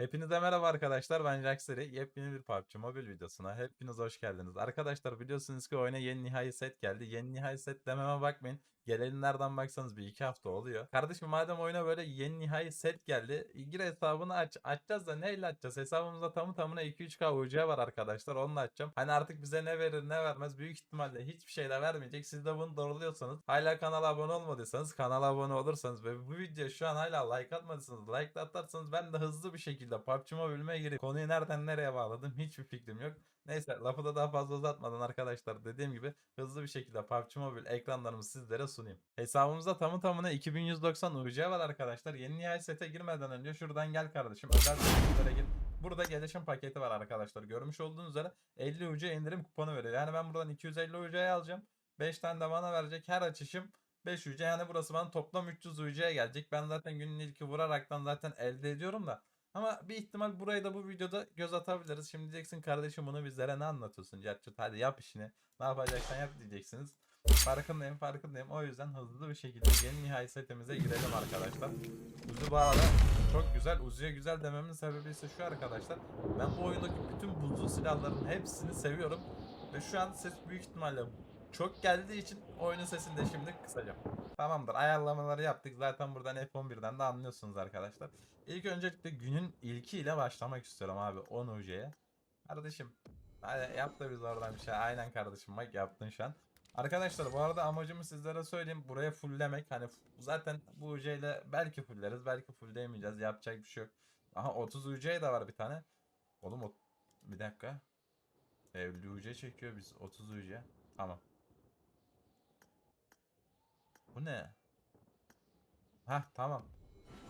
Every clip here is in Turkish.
Hepinize merhaba arkadaşlar ben Jaxeri. Yepyeni bir PUBG Mobile videosuna hepiniz hoş geldiniz. Arkadaşlar biliyorsunuz ki oyuna yeni nihai set geldi. Yeni nihai set dememe bakmayın. Geleli nereden baksanız bir iki hafta oluyor. Kardeşim madem oyuna böyle yeni nihai set geldi. Gir hesabını aç. Açacağız da neyle açacağız? Hesabımızda tamı tamına 2-3k UC var arkadaşlar. Onunla açacağım. Hani artık bize ne verir ne vermez büyük ihtimalle hiçbir şey de vermeyecek. Siz de bunu doğruluyorsanız hala kanala abone olmadıysanız kanala abone olursanız ve bu video şu an hala like atmadıysanız like atarsanız ben de hızlı bir şekilde PUBG Mobile'ime girip konuyu nereden nereye bağladım hiçbir fikrim yok. Neyse lafı da daha fazla uzatmadan arkadaşlar dediğim gibi hızlı bir şekilde PUBG Mobile ekranlarımı sizlere sunayım. Hesabımızda tamı tamına 2190 UC var arkadaşlar. Yeni nihai sete girmeden önce şuradan gel kardeşim. Özel seçimlere gir. Burada gelişim paketi var arkadaşlar. Görmüş olduğunuz üzere 50 UC indirim kuponu veriyor. Yani ben buradan 250 UC'ye alacağım. 5 tane de bana verecek. Her açışım 5 UC. Yani burası bana toplam 300 UC'ye gelecek. Ben zaten günün ilki vuraraktan zaten elde ediyorum da. Ama bir ihtimal burayı da bu videoda göz atabiliriz. Şimdi diyeceksin kardeşim bunu bizlere ne anlatıyorsun? Cerçut hadi yap işini. Ne yapacaksan yap diyeceksiniz. Farkındayım farkındayım. O yüzden hızlı bir şekilde yeni nihai setimize girelim arkadaşlar. Uzi bu arada çok güzel. Uzi'ye güzel dememin sebebi ise şu arkadaşlar. Ben bu oyundaki bütün buzlu silahların hepsini seviyorum. Ve şu an ses büyük ihtimalle çok geldiği için oyunun sesini de şimdi kısacağım. Tamamdır ayarlamaları yaptık. Zaten buradan F11'den de anlıyorsunuz arkadaşlar. İlk öncelikle günün ilkiyle başlamak istiyorum abi 10 UC'ye. Kardeşim hadi yap da biz oradan bir şey. Aynen kardeşim bak yaptın şu an. Arkadaşlar bu arada amacımı sizlere söyleyeyim. Buraya fulllemek. Hani zaten bu UC ile belki fullleriz. Belki fullleyemeyeceğiz. Yapacak bir şey yok. Aha 30 UC de var bir tane. Oğlum o... Bir dakika. 50 UC çekiyor biz. 30 UC. Tamam. Bu ne? Hah tamam.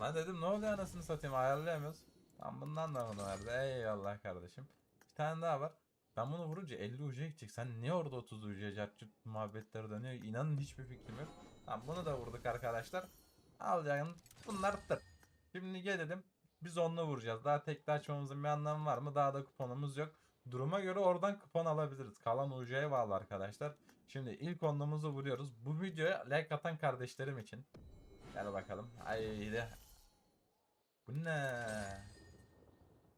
Lan dedim ne oluyor anasını satayım ayarlayamıyoruz. Tam bundan da bunu verdi. Eyvallah kardeşim. Bir tane daha var. Ben bunu vurunca 50 ucuya gidecek. Sen niye orada 30 ucuya cartçut muhabbetleri dönüyor? İnanın hiçbir fikrim yok. Tamam bunu da vurduk arkadaşlar. Alacağım. Bunlar tır. Şimdi gelelim. Biz onunla vuracağız. Daha tekli açmamızın bir anlamı var mı? Daha da kuponumuz yok. Duruma göre oradan kupon alabiliriz. Kalan UC'ye bağlı arkadaşlar. Şimdi ilk onluğumuzu vuruyoruz. Bu videoya like atan kardeşlerim için. Gel bakalım. Haydi. Bu ne?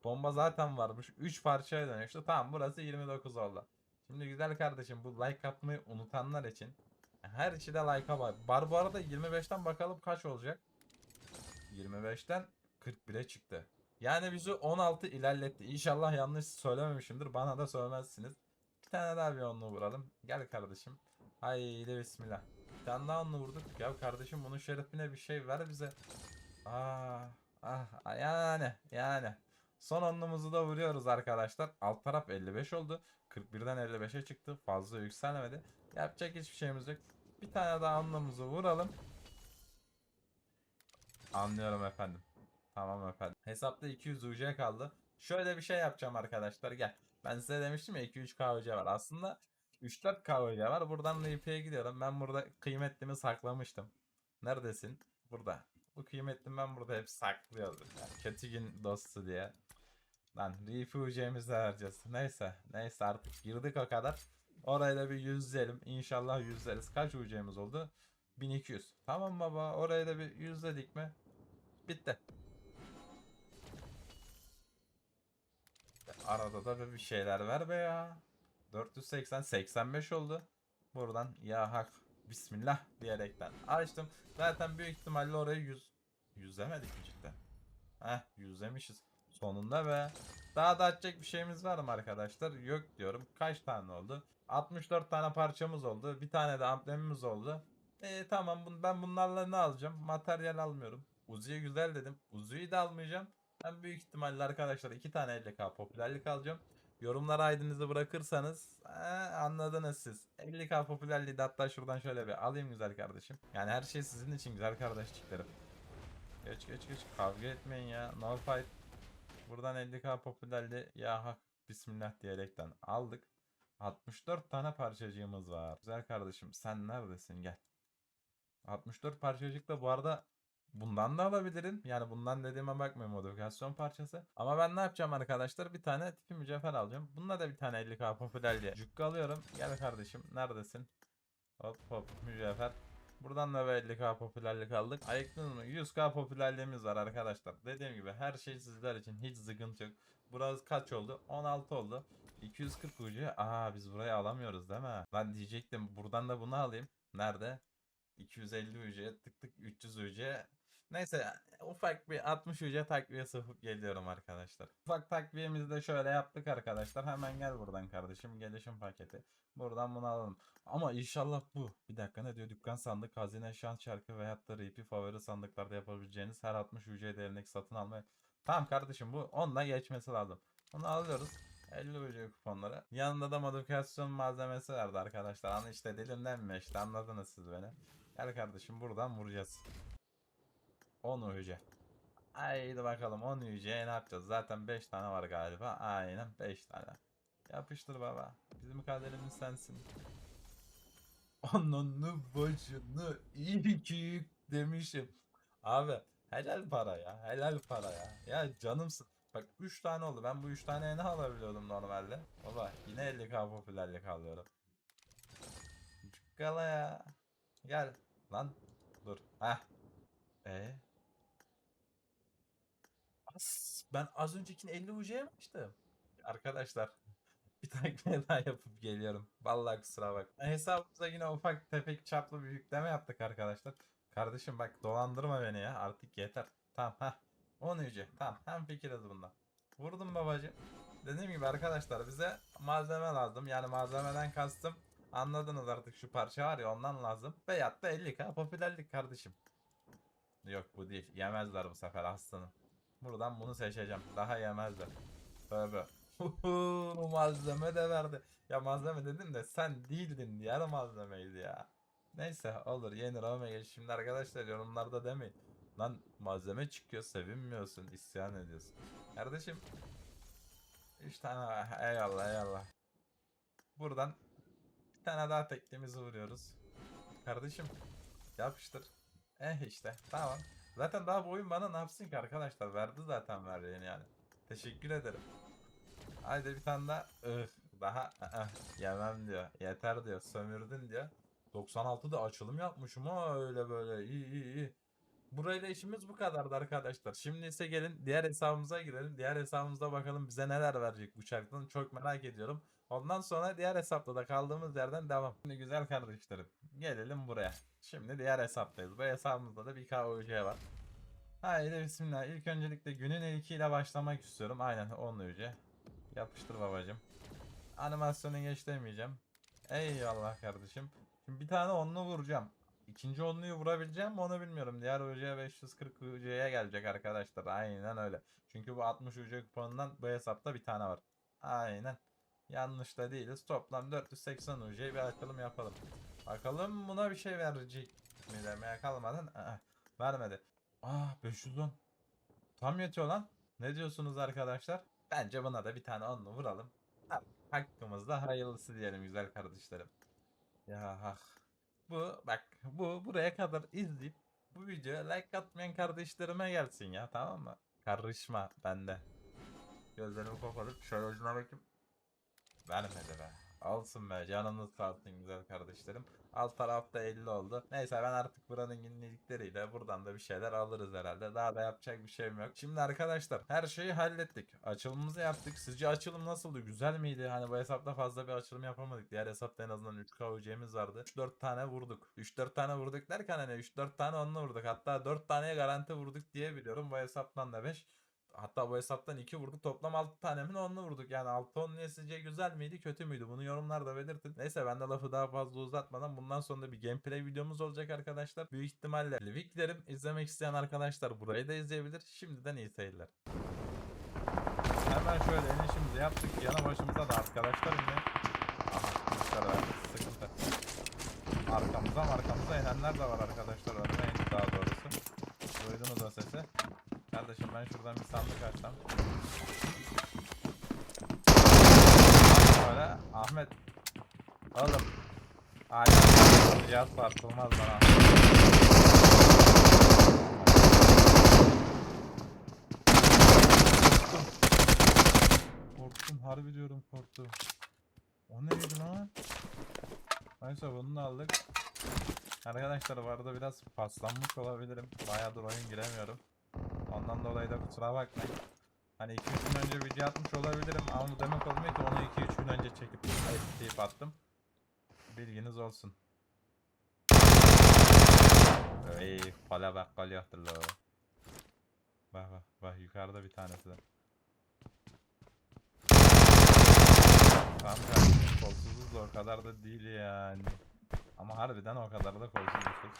Bomba zaten varmış. 3 parçaya dönüştü. Tamam burası 29 oldu. Şimdi güzel kardeşim bu like atmayı unutanlar için her işi de like'a var. Bar bu arada 25'ten bakalım kaç olacak. 25'ten 41'e çıktı. Yani bizi 16 ilerletti. İnşallah yanlış söylememişimdir. Bana da söylemezsiniz. Tane daha bir onlu vuralım. Gel kardeşim. Haydi bismillah. Bir tane daha onlu vurduk. Ya kardeşim bunun şerefine bir şey ver bize. Aa, ah, yani yani. Son onlumuzu da vuruyoruz arkadaşlar. Alt taraf 55 oldu. 41'den 55'e çıktı. Fazla yükselmedi. Yapacak hiçbir şeyimiz yok. Bir tane daha onlumuzu vuralım. Anlıyorum efendim. Tamam efendim. Hesapta 200 UC kaldı. Şöyle bir şey yapacağım arkadaşlar. Gel. Ben size demiştim ya 2-3 KVC var. Aslında 3-4 KVC var. Buradan RP'ye gidiyorum. Ben burada kıymetlimi saklamıştım. Neredesin? Burada. Bu kıymetlimi ben burada hep saklıyordum. Yani kötü gün dostu diye. Lan refuge'imizi vereceğiz. Neyse. Neyse artık girdik o kadar. Oraya da bir yüzleyelim. İnşallah yüzleriz. Kaç UC'miz oldu? 1200. Tamam baba. Oraya da bir yüzledik mi? Bitti. Arada da bir şeyler ver be ya. 480 85 oldu. Buradan ya hak bismillah diyerekten açtım. Zaten büyük ihtimalle orayı yüz yüzlemedik mi cidden? Heh yüzlemişiz. Sonunda be. Daha da açacak bir şeyimiz var mı arkadaşlar? Yok diyorum. Kaç tane oldu? 64 tane parçamız oldu. Bir tane de amblemimiz oldu. E tamam ben bunlarla ne alacağım? Materyal almıyorum. Uzi'ye güzel dedim. Uzi'yi de almayacağım. Ben büyük ihtimalle arkadaşlar iki tane 50k popülerlik alacağım. Yorumlara ID'nizi bırakırsanız ee, anladınız siz. 50k popülerliği de hatta şuradan şöyle bir alayım güzel kardeşim. Yani her şey sizin için güzel kardeşçiklerim. Geç geç geç kavga etmeyin ya. No fight. Buradan 50k popülerliği ya hak bismillah diyerekten aldık. 64 tane parçacığımız var. Güzel kardeşim sen neredesin gel. 64 parçacıkla bu arada bundan da alabilirim. Yani bundan dediğime bakmayın modifikasyon parçası. Ama ben ne yapacağım arkadaşlar? Bir tane tipi mücevher alacağım. Bununla da bir tane 50k popülerliğe cukka alıyorum. Gel kardeşim neredesin? Hop hop mücevher. Buradan da bir 50k popülerlik aldık. Ayıktınız mı? 100k popülerliğimiz var arkadaşlar. Dediğim gibi her şey sizler için hiç sıkıntı yok. Burası kaç oldu? 16 oldu. 240 ucu. Aa biz burayı alamıyoruz değil mi? Ben diyecektim buradan da bunu alayım. Nerede? 250 UC tık tık 300 UC. Neyse ufak bir 60 UC takviyesi yapıp geliyorum arkadaşlar. Ufak takviyemizi de şöyle yaptık arkadaşlar. Hemen gel buradan kardeşim. Gelişim paketi. Buradan bunu alalım. Ama inşallah bu. Bir dakika ne diyor? Dükkan sandık, hazine, şans çarkı veyahut da RP favori sandıklarda yapabileceğiniz her 60 UC değerindeki satın alma. Tamam kardeşim bu onunla geçmesi lazım. Bunu alıyoruz. 50 UC kuponları. Yanında da modifikasyon malzemesi vardı arkadaşlar. Hani işte dilimden mi işte anladınız siz beni. Gel kardeşim buradan vuracağız. 10 UC. Haydi bakalım 10 UC'ye ne yapacağız? Zaten 5 tane var galiba. Aynen 5 tane. Yapıştır baba. Bizim kaderimiz sensin. Ananı bacını iyi ki demişim. Abi helal para ya. Helal para ya. Ya canımsın. Bak 3 tane oldu. Ben bu 3 tane ne alabiliyordum normalde? Baba yine 50k popülerlik alıyorum. Cukkala ya. Gel. Lan dur. Heh. E. As, ben az öncekini 50 UC'ye mi açtım? Arkadaşlar bir takviye daha yapıp geliyorum. Vallahi kusura bak. Hesabımıza yine ufak tefek çaplı bir yükleme yaptık arkadaşlar. Kardeşim bak dolandırma beni ya artık yeter. Tamam ha. 10 UC. Tamam hem fikiriz bundan. Vurdum babacım. Dediğim gibi arkadaşlar bize malzeme lazım. Yani malzemeden kastım. Anladınız artık şu parça var ya ondan lazım. Veyahut da 50k popülerlik kardeşim. Yok bu değil. Yemezler bu sefer aslanım. Buradan bunu seçeceğim. Daha yemezler. Tövbe. Malzeme de verdi. Ya malzeme dedim de sen değildin diğer malzemeydi ya. Neyse olur yenir ama gel. Şimdi arkadaşlar yorumlarda demeyin. Lan malzeme çıkıyor sevinmiyorsun isyan ediyorsun. Kardeşim 3 tane eyvallah eyvallah. Buradan bir tane daha teknemizi vuruyoruz. Kardeşim yapıştır. Eh işte tamam. Zaten daha bu oyun bana ne yapsın ki arkadaşlar verdi zaten verdiğini yani. Teşekkür ederim. Haydi bir tane daha. Ih, daha ıh, yemem diyor. Yeter diyor. Sömürdün diyor. 96'da açılım yapmışım ha öyle böyle. İyi iyi iyi. Burayla işimiz bu kadardı arkadaşlar. Şimdi ise gelin diğer hesabımıza girelim. Diğer hesabımızda bakalım bize neler verecek bu çarktan. Çok merak ediyorum. Ondan sonra diğer hesapta da kaldığımız yerden devam. Şimdi güzel kardeşlerim. Gelelim buraya. Şimdi diğer hesaptayız. Bu hesabımızda da bir KOC var. Haydi bismillah. İlk öncelikle günün ilkiyle başlamak istiyorum. Aynen 10 UC. Yapıştır babacım. Animasyonu geç demeyeceğim. Eyvallah kardeşim. Şimdi bir tane onlu vuracağım. İkinci onluyu vurabileceğim mi onu bilmiyorum. Diğer UC 540 UC'ye gelecek arkadaşlar. Aynen öyle. Çünkü bu 60 UC kuponundan bu hesapta bir tane var. Aynen. Yanlış da değiliz. Toplam 480 UC'ye bir açılım yapalım. Bakalım buna bir şey verecek mi demeye kalmadan. Aa, vermedi. Ah 510. Tam yetiyor lan. Ne diyorsunuz arkadaşlar? Bence buna da bir tane onlu vuralım. Ha, Hakkımızda hayırlısı diyelim güzel kardeşlerim. Ya ah. Bu bak bu buraya kadar izleyip bu videoya like atmayan kardeşlerime gelsin ya tamam mı? Karışma bende. Gözlerimi kapatıp şöyle ucuna bakayım. Vermedi be. Olsun be canınız sağ güzel kardeşlerim. Alt tarafta 50 oldu. Neyse ben artık buranın yenilikleriyle buradan da bir şeyler alırız herhalde. Daha da yapacak bir şeyim yok. Şimdi arkadaşlar her şeyi hallettik. Açılımımızı yaptık. Sizce açılım nasıldı? Güzel miydi? Hani bu hesapta fazla bir açılım yapamadık. Diğer hesapta en azından 3 KUC'miz vardı. 3-4 tane vurduk. 3-4 tane vurduk derken hani 3-4 tane onunla vurduk. Hatta 4 taneye garanti vurduk diye biliyorum. Bu hesaptan da 5. Hatta bu hesaptan 2 vurduk. Toplam 6 tane mi onlu vurduk. Yani 6 onlu sizce güzel miydi kötü müydü? Bunu yorumlarda belirtin. Neyse ben de lafı daha fazla uzatmadan bundan sonra bir gameplay videomuz olacak arkadaşlar. Büyük ihtimalle Liviklerim izlemek isteyen arkadaşlar burayı da izleyebilir. Şimdiden iyi seyirler. Hemen şöyle inişimizi yaptık. Yana başımıza da arkadaşlar yine. Aha. Sıkıntı. Arkamıza arkamıza inenler de var arkadaşlar. Önüne daha doğrusu. Duydunuz o sesi. Kardeşim ben şuradan bir sandık açsam. Böyle Ahmet. Oğlum. Aynen. Cihaz tartılmaz bana. Korktum. Korktum. Harbi diyorum korktum. O neydi lan? Neyse bunu da aldık. Arkadaşlar bu arada biraz paslanmış olabilirim. Bayağıdır oyun giremiyorum. Ondan dolayı da kusura bakmayın. Hani 2-3 gün önce video atmış olabilirim ama demek olmuyor ki onu 2-3 gün önce çekip editleyip attım. Bilginiz olsun. Ey, kale bak kale yaptır la. Bak bak bak yukarıda bir tanesi de. Kardeşim kolsuzuz o kadar da değil yani. Ama harbiden o kadar da kolsuzmuşuz.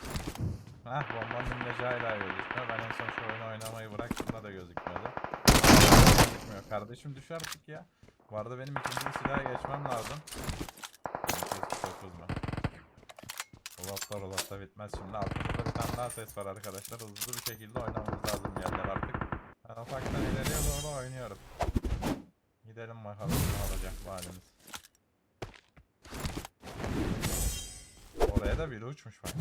Hah bombanın hala gözükmüyor. Ben en son şu oyunu oynamayı bıraktığımda da gözükmüyordu. Gözükmüyor. Kardeşim düş artık ya. Bu arada benim ikinci silaha geçmem lazım. 249 mu? Ulatlar ulatlar bitmez şimdi. Altımızda bir tane daha ses var arkadaşlar. Hızlı bir şekilde oynamamız lazım yerler artık. Ben ufaktan ileriye doğru oynuyorum. Gidelim bakalım ne olacak bu halimiz. Oraya da biri uçmuş bak.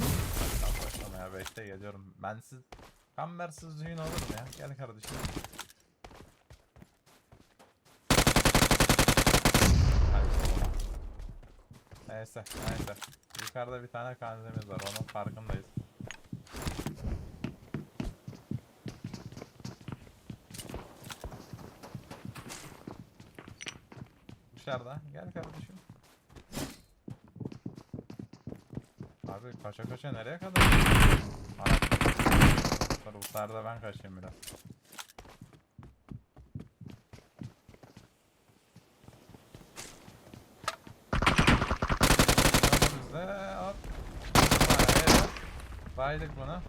Ben başlamaya bekle geliyorum. Bensiz, kambersiz düğün olur mu ya? Gel kardeşim. Neyse, neyse. Yukarıda bir tane kanzemiz var, onun farkındayız. Dışarıda, gel kardeşim. Abi kaça kaça nereye kadar? Ana. Ruslarda ben kaçayım biraz. Önümüzde hop. Baydık bunu.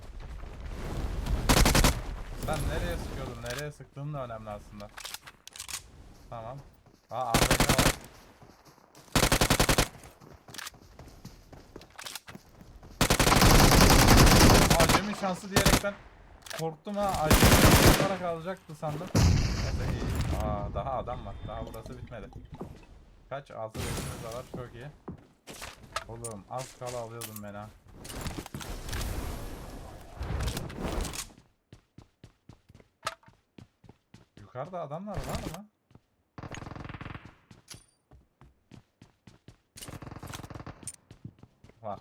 Ben nereye sıkıyordum? Nereye sıktığım da önemli aslında. Tamam. Aa AFK şansı diyerekten korktum ha. Acemi şansı olarak alacaktı sandım. Neyse iyi. Aa, daha adam var. Daha burası bitmedi. Kaç? 6 bekimiz de var. Çok iyi. Oğlum az kala alıyordum ben ha. Yukarıda adamlar var mı? Var.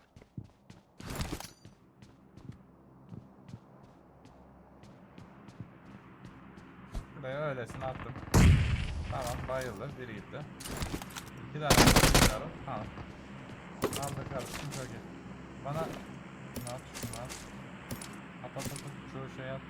Buraya öylesine attım. Tamam bayıldı. Biri gitti. İki tane düşünüyorum. Tamam. Aldı kardeşim çok iyi. Bana şunu at. At at at at. Şu şey at.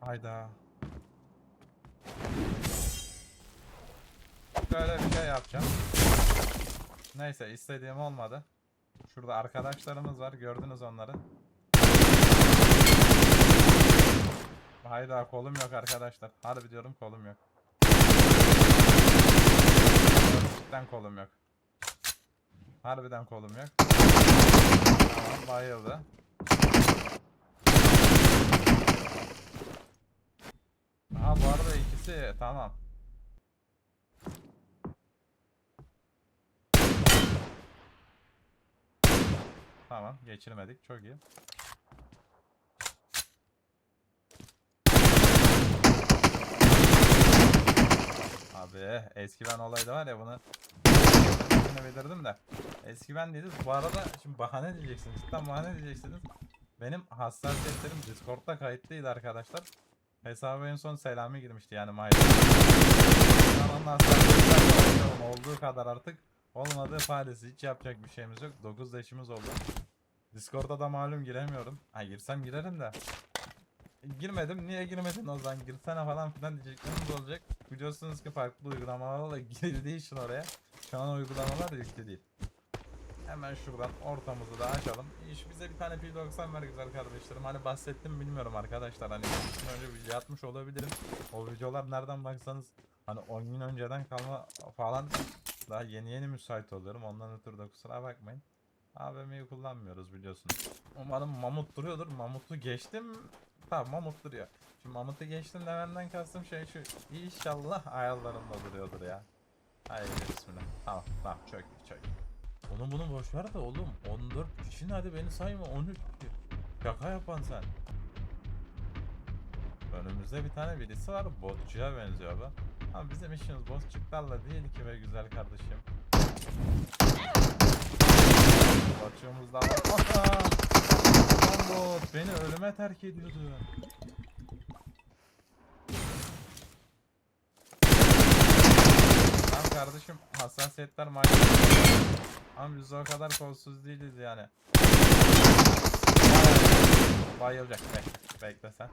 Hayda. Yapacağım. Neyse istediğim olmadı. Şurada arkadaşlarımız var gördünüz onları. Hayda kolum yok arkadaşlar. Harbi diyorum kolum yok. Gerçekten kolum yok. Harbiden kolum yok. Tamam bayıldı. Aha bu arada ikisi tamam. Tamam geçirmedik. Çok iyi. Abi eski ben olaydı var ya bunu bildirdim de. Eski ben değiliz bu arada şimdi bahane diyeceksiniz cidden bahane diyeceksiniz. Benim hassasiyetlerim Discord'da kayıtlıydı arkadaşlar. Hesabı en son Selami girmişti yani Mayda Onun hassasiyetleri olduğu kadar artık Olmadığı falesi hiç yapacak bir şeyimiz yok 9 yaşımız oldu Discord'a da malum giremiyorum Ha girsem girerim de Girmedim. Niye girmedin o zaman? Girsene falan filan diyecekleriniz olacak. Biliyorsunuz ki farklı uygulamalarla girildiği için oraya. Şu an uygulamalar yüklü değil. Hemen şuradan ortamızı da açalım. İş bize bir tane P90 ver güzel kardeşlerim. Hani bahsettim bilmiyorum arkadaşlar. Hani gün önce video atmış olabilirim. O videolar nereden baksanız hani 10 gün önceden kalma falan daha yeni yeni müsait oluyorum. Ondan ötürü de kusura bakmayın. AVM'yi kullanmıyoruz biliyorsunuz. Umarım Mamut duruyordur. Mamut'u geçtim. Tamam Mamut duruyor. Şimdi Mamut'u geçtim dememden kastım şey şu. İnşallah ayarlarında duruyordur ya. Haydi bismillah. Tamam tamam çok iyi. Onu bunu boş ver de oğlum 14 kişinin hadi beni sayma 13 kişi. Şaka yapan sen. Önümüzde bir tane birisi var. Botçuya benziyor bu. Ama bizim işimiz botçuklarla değil ki be güzel kardeşim. Botçuğumuz da var. Lan beni ölüme terk ediyordu. Tamam kardeşim hassasiyetler malum. Ama biz o kadar kolsuz değiliz yani. Bayılacak bekle, bekle sen.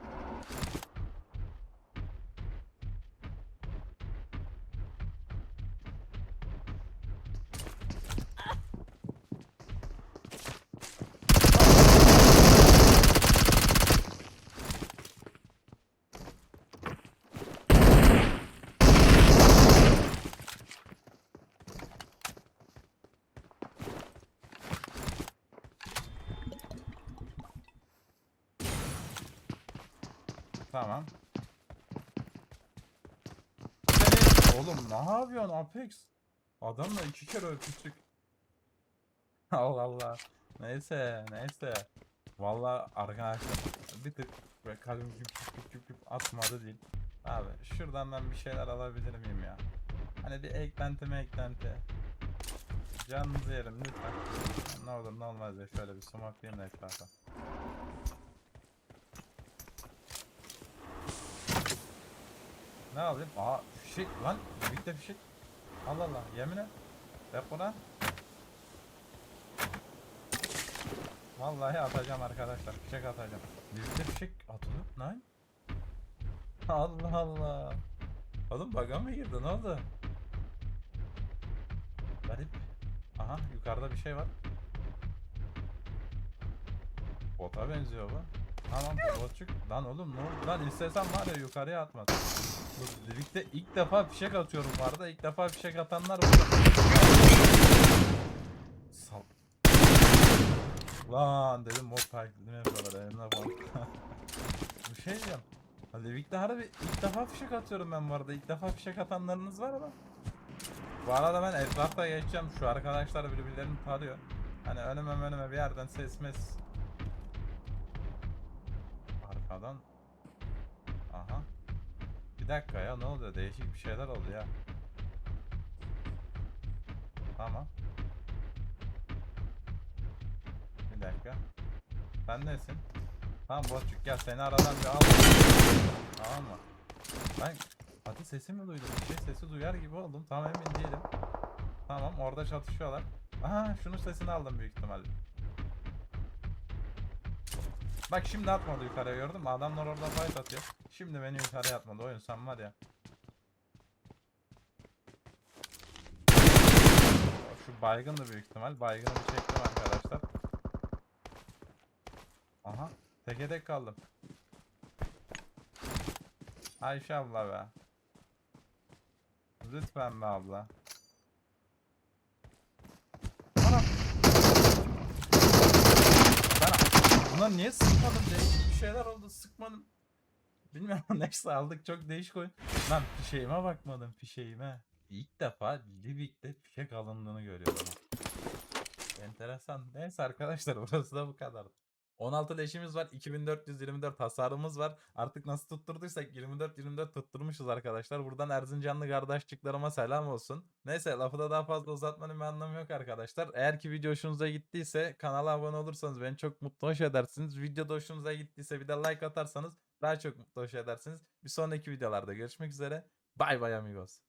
Tamam. Oğlum ne yapıyorsun Apex? Adamla iki kere öpüştük. Allah Allah. Neyse neyse. Vallahi arkadaşlar bir tık böyle kalbim güp güp güp güp atmadı değil. Abi şuradan ben bir şeyler alabilir miyim ya? Hani bir eklenti mi eklenti. Canınızı yerim lütfen. Ne olur ne olmaz ya şöyle bir smokelayayım da etrafa. Ne alayım? Aa fişek lan. Birlikte fişek. Allah Allah yemin et. Yap buna. Vallahi atacağım arkadaşlar. Fişek atacağım. Birlikte fişek atılıyor. Lan. Allah Allah. Oğlum bug'a mı girdi? Ne oldu? Garip. Aha yukarıda bir şey var. Bota benziyor bu. Tamam botçuk. Lan oğlum ne oldu? Lan istesem var ya yukarıya atmaz. Birlikte ilk defa fişek atıyorum arada. İlk defa fişek atanlar burada. Sal. Lan dedim mod taklidini yapıyorlar eline bak. bir şey diyeceğim. Hadi Livik'te harbi ilk defa fişek atıyorum ben bu arada. İlk defa fişek atanlarınız var mı? Bu arada ben etrafta geçeceğim. Şu arkadaşlar birbirlerini tarıyor. Hani önüme önüme bir yerden ses mes. Arkadan. Bir dakika ya ne oluyor? Değişik bir şeyler oldu ya. Tamam. Bir dakika. Sen nesin? Tamam Bozcuk gel seni aradan bir al. Tamam mı? Ben Hadi sesi mi duydum? Bir şey sesi duyar gibi oldum. Tamam emin değilim. Tamam orada çatışıyorlar. Aha şunun sesini aldım büyük ihtimalle. Bak şimdi atmadı yukarıya gördün mü? Adamlar orada fight atıyor. Şimdi beni yukarıya atmadı. Oyun sen var ya. Şu baygın da büyük ihtimal. Baygını bir çektim arkadaşlar. Aha. Teke tek kaldım. Ayşe abla be. Lütfen be abla. Ana. Ben buna niye sıkmadım? Değişik bir şeyler oldu. Sıkmadım. Bilmiyorum neyse aldık çok değişik oyun. Lan fişeğime bakmadım fişeğime. İlk defa Livik'te fişek alındığını görüyorum. Enteresan. Neyse arkadaşlar burası da bu kadar. 16 leşimiz var. 2424 hasarımız var. Artık nasıl tutturduysak 24-24 tutturmuşuz arkadaşlar. Buradan Erzincanlı kardeşçiklerime selam olsun. Neyse lafı da daha fazla uzatmanın bir anlamı yok arkadaşlar. Eğer ki video hoşunuza gittiyse kanala abone olursanız beni çok mutlu hoş edersiniz. Video da hoşunuza gittiyse bir de like atarsanız daha çok mutlu hoş edersiniz. Bir sonraki videolarda görüşmek üzere. Bay bay amigos.